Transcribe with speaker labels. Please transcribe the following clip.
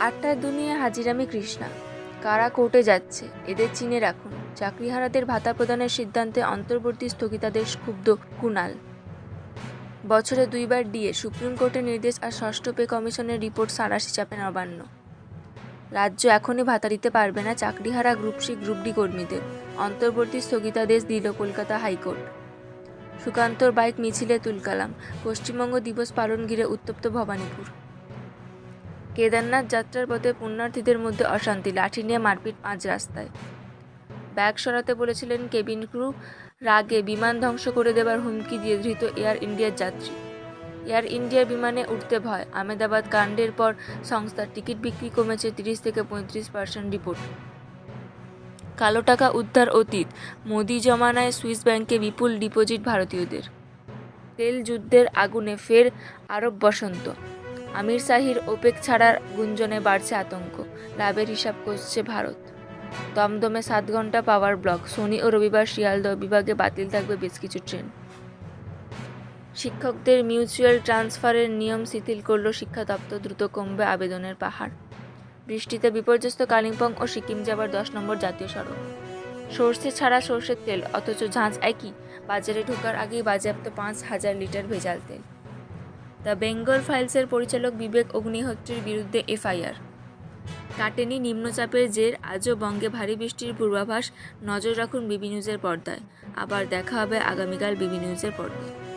Speaker 1: আটটার দুনিয়া হাজিরামি কৃষ্ণা। কারা কোর্টে যাচ্ছে, এদের চিনে রাখুন। চাকরিহারাদের ভাতা প্রদানের সিদ্ধান্তে অন্তর্বর্তী স্থগিতাদেশ ক্ষুব্ধ কুণাল। বছরে দুইবার ডিএ, সুপ্রিম কোর্টের নির্দেশ আর ষষ্ঠ পে কমিশনের রিপোর্ট সারাশি চাপে নবান্ন। রাজ্য এখনই ভাতা দিতে পারবে না চাকরিহারা গ্রুপ সি, গ্রুপ ডি কর্মীদের। অন্তর্বর্তী স্থগিতাদেশ দিল কলকাতা হাইকোর্ট। সুকান্তর বাইক মিছিলে তুলকালাম। পশ্চিমবঙ্গ দিবস পালন ঘিরে উত্তপ্ত ভবানীপুর। কেদারনাথ যাত্রার পথে পুণ্যার্থীদের মধ্যে অশান্তি, লাঠি নিয়ে মারপিট পাঁচ রাস্তায়। ব্যাগ সরাতে বলেছিলেন কেবিন ক্রু, রাগে বিমান ধ্বংস করে দেবার হুমকি দিয়ে ধৃত এয়ার ইন্ডিয়ার যাত্রী। এয়ার ইন্ডিয়ার বিমানে উঠতে ভয়, আমেদাবাদ কাণ্ডের পর সংস্থার টিকিট বিক্রি কমেছে তিরিশ থেকে পঁয়ত্রিশ পার্সেন্ট রিপোর্ট। কালো টাকা উদ্ধার অতীত, মোদি জমানায় সুইস ব্যাংকে বিপুল ডিপোজিট ভারতীয়দের। তেল যুদ্ধের আগুনে ফের আরব বসন্ত। আমির শাহির ওপেক ছাড়ার গুঞ্জনে বাড়ছে আতঙ্ক। লাভের হিসাব করছে ভারত। দমদমে সাত ঘণ্টা পাওয়ার ব্লক। শনি ও রবিবার শিয়ালদহ বিভাগে বাতিল থাকবে বেশ কিছু ট্রেন। শিক্ষকদের মিউচুয়াল ট্রান্সফারের নিয়ম শিথিল করল শিক্ষা দপ্তর। দ্রুত কমবে আবেদনের পাহাড়। বৃষ্টিতে বিপর্যস্ত কালিম্পং ও সিকিম যাবার দশ নম্বর জাতীয় সড়ক। সর্ষে ছাড়া সর্ষের তেল, অথচ ঝাঁঝ একই। বাজারে ঢোকার আগেই বাজেয়াপ্ত পাঁচ হাজার লিটার ভেজাল তেল। দ্য বেঙ্গল ফাইলসের পরিচালক বিবেক অগ্নিহোত্রীর বিরুদ্ধে এফআইআর। কাটেনি নিম্নচাপের জের, আজও বঙ্গে ভারী বৃষ্টির পূর্বাভাস, নজর রাখুন বিবি নিউজের পর্দায়। আবার দেখা হবে আগামীকাল বিবি নিউজের পর্দায়।